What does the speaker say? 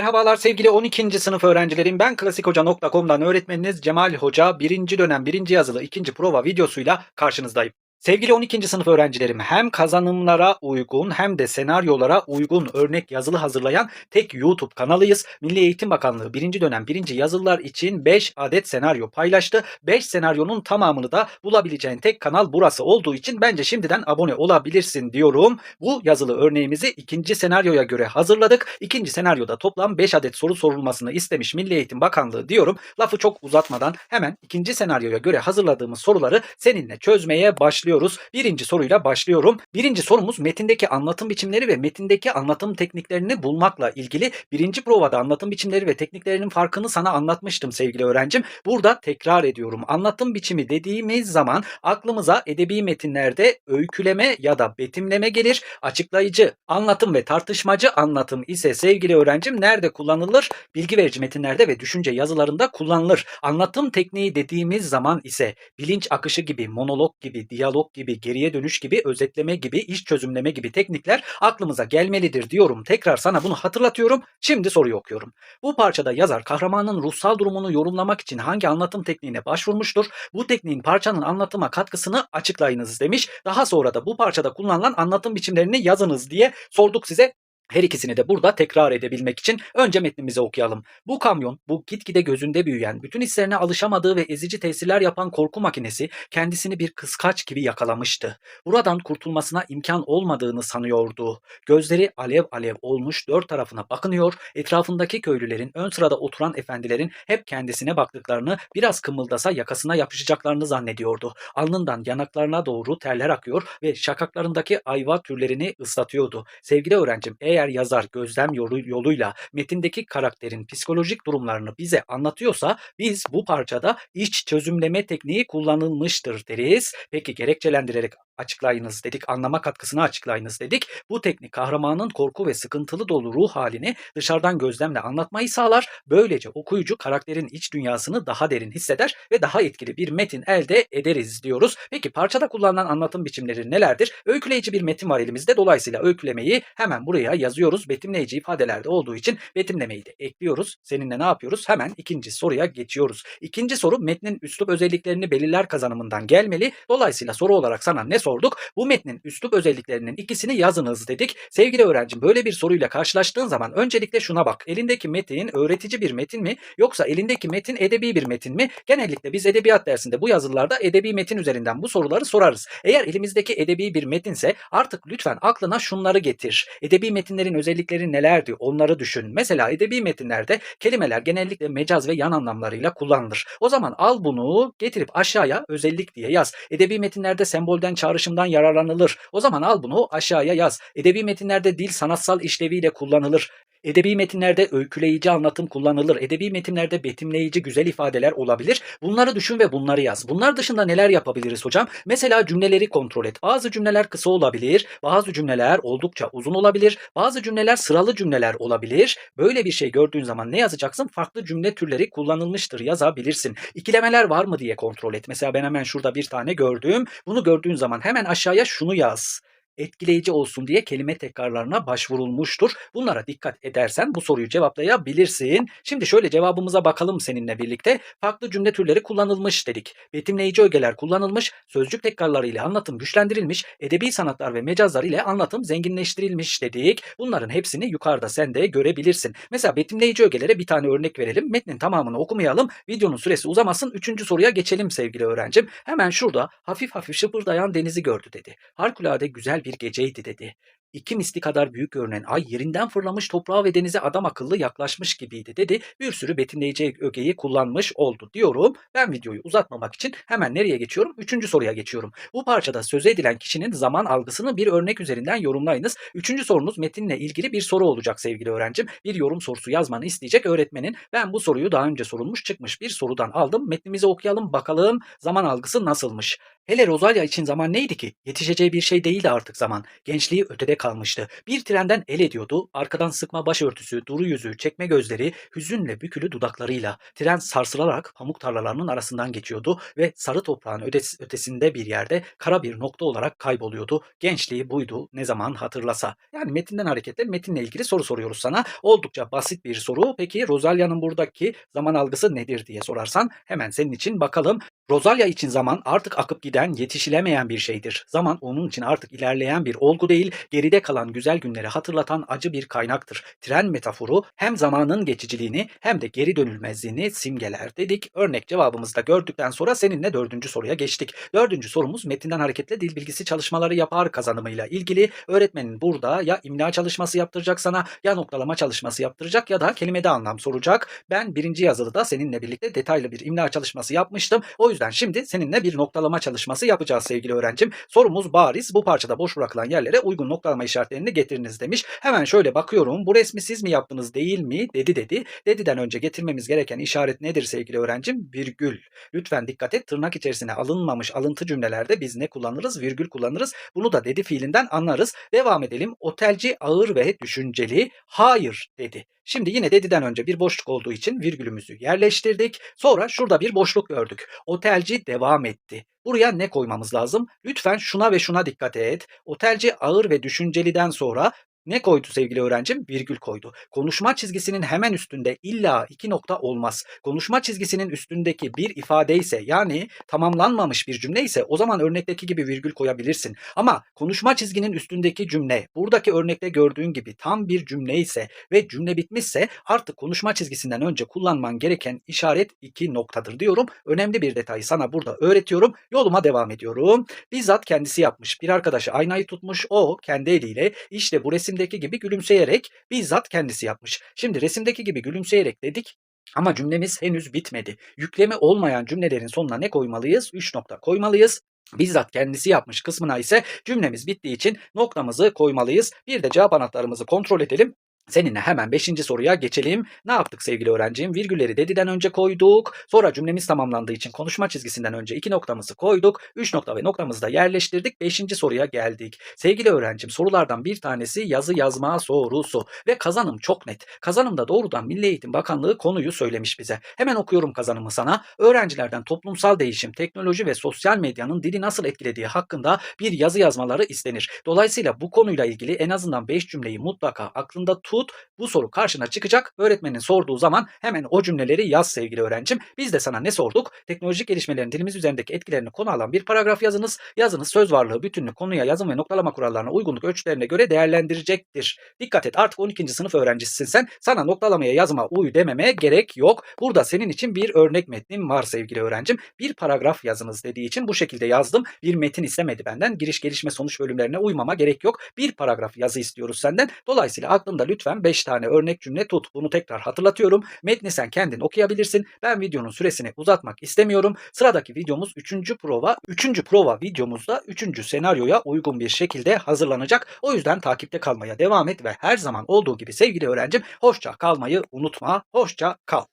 Merhabalar sevgili 12. sınıf öğrencilerim. Ben klasikhoca.com'dan öğretmeniniz Cemal Hoca. Birinci dönem birinci yazılı ikinci prova videosuyla karşınızdayım. Sevgili 12. sınıf öğrencilerim hem kazanımlara uygun hem de senaryolara uygun örnek yazılı hazırlayan tek YouTube kanalıyız. Milli Eğitim Bakanlığı birinci dönem birinci yazılılar için 5 adet senaryo paylaştı. 5 senaryonun tamamını da bulabileceğin tek kanal burası olduğu için bence şimdiden abone olabilirsin diyorum. Bu yazılı örneğimizi ikinci senaryoya göre hazırladık. İkinci senaryoda toplam 5 adet soru sorulmasını istemiş Milli Eğitim Bakanlığı diyorum. Lafı çok uzatmadan hemen ikinci senaryoya göre hazırladığımız soruları seninle çözmeye başlıyoruz. Birinci soruyla başlıyorum. Birinci sorumuz metindeki anlatım biçimleri ve metindeki anlatım tekniklerini bulmakla ilgili. Birinci provada anlatım biçimleri ve tekniklerinin farkını sana anlatmıştım sevgili öğrencim. Burada tekrar ediyorum. Anlatım biçimi dediğimiz zaman aklımıza edebi metinlerde öyküleme ya da betimleme gelir. Açıklayıcı anlatım ve tartışmacı anlatım ise sevgili öğrencim nerede kullanılır? Bilgi verici metinlerde ve düşünce yazılarında kullanılır. Anlatım tekniği dediğimiz zaman ise bilinç akışı gibi, monolog gibi, diyalog gibi, geriye dönüş gibi, özetleme gibi, iş çözümleme gibi teknikler aklımıza gelmelidir diyorum. Tekrar sana bunu hatırlatıyorum. Şimdi soruyu okuyorum. Bu parçada yazar kahramanın ruhsal durumunu yorumlamak için hangi anlatım tekniğine başvurmuştur? Bu tekniğin parçanın anlatıma katkısını açıklayınız demiş. Daha sonra da bu parçada kullanılan anlatım biçimlerini yazınız diye sorduk size. Her ikisini de burada tekrar edebilmek için önce metnimizi okuyalım. Bu kamyon, bu gitgide gözünde büyüyen, bütün hislerine alışamadığı ve ezici tesirler yapan korku makinesi kendisini bir kıskaç gibi yakalamıştı. Buradan kurtulmasına imkan olmadığını sanıyordu. Gözleri alev alev olmuş dört tarafına bakınıyor, etrafındaki köylülerin, ön sırada oturan efendilerin hep kendisine baktıklarını, biraz kımıldasa yakasına yapışacaklarını zannediyordu. Alnından yanaklarına doğru terler akıyor ve şakaklarındaki ayva türlerini ıslatıyordu. Sevgili öğrencim, eğer yazar gözlem yolu, yoluyla metindeki karakterin psikolojik durumlarını bize anlatıyorsa biz bu parçada iç çözümleme tekniği kullanılmıştır deriz. Peki gerekçelendirerek açıklayınız dedik, anlama katkısını açıklayınız dedik. Bu teknik kahramanın korku ve sıkıntılı dolu ruh halini dışarıdan gözlemle anlatmayı sağlar. Böylece okuyucu karakterin iç dünyasını daha derin hisseder ve daha etkili bir metin elde ederiz diyoruz. Peki parçada kullanılan anlatım biçimleri nelerdir? Öyküleyici bir metin var elimizde. Dolayısıyla öykülemeyi hemen buraya yazıyoruz. Betimleyici ifadelerde olduğu için betimlemeyi de ekliyoruz. Seninle ne yapıyoruz? Hemen ikinci soruya geçiyoruz. İkinci soru metnin üslup özelliklerini belirler kazanımından gelmeli. Dolayısıyla soru olarak sana ne sorduk? Bu metnin üslup özelliklerinin ikisini yazınız dedik. Sevgili öğrencim böyle bir soruyla karşılaştığın zaman öncelikle şuna bak. Elindeki metin öğretici bir metin mi yoksa elindeki metin edebi bir metin mi? Genellikle biz edebiyat dersinde bu yazılarda edebi metin üzerinden bu soruları sorarız. Eğer elimizdeki edebi bir metinse artık lütfen aklına şunları getir. Edebi metinlerin özellikleri nelerdi onları düşün. Mesela edebi metinlerde kelimeler genellikle mecaz ve yan anlamlarıyla kullanılır. O zaman al bunu getirip aşağıya özellik diye yaz. Edebi metinlerde sembolden çağrışımdan yararlanılır. O zaman al bunu aşağıya yaz. Edebi metinlerde dil sanatsal işleviyle kullanılır. Edebi metinlerde öyküleyici anlatım kullanılır. Edebi metinlerde betimleyici güzel ifadeler olabilir. Bunları düşün ve bunları yaz. Bunlar dışında neler yapabiliriz hocam? Mesela cümleleri kontrol et. Bazı cümleler kısa olabilir, bazı cümleler oldukça uzun olabilir, bazı cümleler sıralı cümleler olabilir. Böyle bir şey gördüğün zaman ne yazacaksın? Farklı cümle türleri kullanılmıştır yazabilirsin. İkilemeler var mı diye kontrol et. Mesela ben hemen şurada bir tane gördüm. Bunu gördüğün zaman hemen aşağıya şunu yaz etkileyici olsun diye kelime tekrarlarına başvurulmuştur. Bunlara dikkat edersen bu soruyu cevaplayabilirsin. Şimdi şöyle cevabımıza bakalım seninle birlikte. Farklı cümle türleri kullanılmış dedik. Betimleyici ögeler kullanılmış, sözcük tekrarları ile anlatım güçlendirilmiş, edebi sanatlar ve mecazlar ile anlatım zenginleştirilmiş dedik. Bunların hepsini yukarıda sen de görebilirsin. Mesela betimleyici ögelere bir tane örnek verelim. Metnin tamamını okumayalım. Videonun süresi uzamasın. Üçüncü soruya geçelim sevgili öğrencim. Hemen şurada hafif hafif şıpırdayan denizi gördü dedi. Harikulade güzel bir geceydi dedi. İki misli kadar büyük görünen ay yerinden fırlamış toprağa ve denize adam akıllı yaklaşmış gibiydi dedi. Bir sürü betimleyici ögeyi kullanmış oldu diyorum. Ben videoyu uzatmamak için hemen nereye geçiyorum? Üçüncü soruya geçiyorum. Bu parçada söz edilen kişinin zaman algısını bir örnek üzerinden yorumlayınız. Üçüncü sorunuz metinle ilgili bir soru olacak sevgili öğrencim. Bir yorum sorusu yazmanı isteyecek öğretmenin. Ben bu soruyu daha önce sorulmuş çıkmış bir sorudan aldım. Metnimizi okuyalım bakalım zaman algısı nasılmış. Hele Rosalia için zaman neydi ki? Yetişeceği bir şey değildi artık zaman. Gençliği ötede kalmıştı. Bir trenden el ediyordu. Arkadan sıkma başörtüsü, duru yüzü, çekme gözleri, hüzünle bükülü dudaklarıyla. Tren sarsılarak pamuk tarlalarının arasından geçiyordu ve sarı toprağın ötes- ötesinde bir yerde kara bir nokta olarak kayboluyordu. Gençliği buydu ne zaman hatırlasa. Yani metinden hareketle metinle ilgili soru soruyoruz sana. Oldukça basit bir soru. Peki Rosalia'nın buradaki zaman algısı nedir diye sorarsan hemen senin için bakalım. Rosalia için zaman artık akıp giden, yetişilemeyen bir şeydir. Zaman onun için artık ilerleyen bir olgu değil, geride kalan güzel günleri hatırlatan acı bir kaynaktır. Tren metaforu hem zamanın geçiciliğini hem de geri dönülmezliğini simgeler dedik. Örnek cevabımızı da gördükten sonra seninle dördüncü soruya geçtik. Dördüncü sorumuz metinden hareketle dil bilgisi çalışmaları yapar kazanımıyla ilgili. Öğretmenin burada ya imla çalışması yaptıracak sana ya noktalama çalışması yaptıracak ya da kelimede anlam soracak. Ben birinci yazılıda seninle birlikte detaylı bir imla çalışması yapmıştım. O yüzden şimdi seninle bir noktalama çalışması yapacağız sevgili öğrencim. Sorumuz bariz. Bu parçada boş bırakılan yerlere uygun noktalama işaretlerini getiriniz demiş. Hemen şöyle bakıyorum. Bu resmi siz mi yaptınız değil mi? Dedi dedi. Dediden önce getirmemiz gereken işaret nedir sevgili öğrencim? Virgül. Lütfen dikkat et. Tırnak içerisine alınmamış alıntı cümlelerde biz ne kullanırız? Virgül kullanırız. Bunu da dedi fiilinden anlarız. Devam edelim. Otelci ağır ve düşünceli. Hayır dedi. Şimdi yine dediden önce bir boşluk olduğu için virgülümüzü yerleştirdik. Sonra şurada bir boşluk gördük. Otelci devam etti. Buraya ne koymamız lazım? Lütfen şuna ve şuna dikkat et. Otelci ağır ve düşünceliden sonra ne koydu sevgili öğrencim? Virgül koydu. Konuşma çizgisinin hemen üstünde illa iki nokta olmaz. Konuşma çizgisinin üstündeki bir ifade ise yani tamamlanmamış bir cümle ise o zaman örnekteki gibi virgül koyabilirsin. Ama konuşma çizginin üstündeki cümle buradaki örnekte gördüğün gibi tam bir cümle ise ve cümle bitmişse artık konuşma çizgisinden önce kullanman gereken işaret iki noktadır diyorum. Önemli bir detayı sana burada öğretiyorum. Yoluma devam ediyorum. Bizzat kendisi yapmış. Bir arkadaşı aynayı tutmuş. O kendi eliyle işte bu resimdeki gibi gülümseyerek bizzat kendisi yapmış. Şimdi resimdeki gibi gülümseyerek dedik. Ama cümlemiz henüz bitmedi. Yükleme olmayan cümlelerin sonuna ne koymalıyız? 3 nokta koymalıyız. Bizzat kendisi yapmış kısmına ise cümlemiz bittiği için noktamızı koymalıyız. Bir de cevap anahtarımızı kontrol edelim. Seninle hemen 5. soruya geçelim. Ne yaptık sevgili öğrencim? Virgülleri dediden önce koyduk. Sonra cümlemiz tamamlandığı için konuşma çizgisinden önce iki noktamızı koyduk. 3 nokta ve noktamızı da yerleştirdik. 5. soruya geldik. Sevgili öğrencim sorulardan bir tanesi yazı yazma sorusu. Ve kazanım çok net. Kazanımda doğrudan Milli Eğitim Bakanlığı konuyu söylemiş bize. Hemen okuyorum kazanımı sana. Öğrencilerden toplumsal değişim, teknoloji ve sosyal medyanın dili nasıl etkilediği hakkında bir yazı yazmaları istenir. Dolayısıyla bu konuyla ilgili en azından 5 cümleyi mutlaka aklında tut. Bu soru karşına çıkacak. Öğretmenin sorduğu zaman hemen o cümleleri yaz sevgili öğrencim. Biz de sana ne sorduk? Teknolojik gelişmelerin dilimiz üzerindeki etkilerini konu alan bir paragraf yazınız. Yazınız söz varlığı, bütünlük, konuya yazım ve noktalama kurallarına uygunluk ölçütlerine göre değerlendirecektir. Dikkat et artık 12. sınıf öğrencisisin sen. Sana noktalamaya yazıma uy dememe gerek yok. Burada senin için bir örnek metnim var sevgili öğrencim. Bir paragraf yazınız dediği için bu şekilde yazdım. Bir metin istemedi benden. Giriş gelişme sonuç bölümlerine uymama gerek yok. Bir paragraf yazı istiyoruz senden. Dolayısıyla aklında lütfen 5 tane örnek cümle tut. Bunu tekrar hatırlatıyorum. Metni sen kendin okuyabilirsin. Ben videonun süresini uzatmak istemiyorum. Sıradaki videomuz 3. prova. 3. prova videomuzda 3. senaryoya uygun bir şekilde hazırlanacak. O yüzden takipte kalmaya devam et ve her zaman olduğu gibi sevgili öğrencim hoşça kalmayı unutma. Hoşça kal.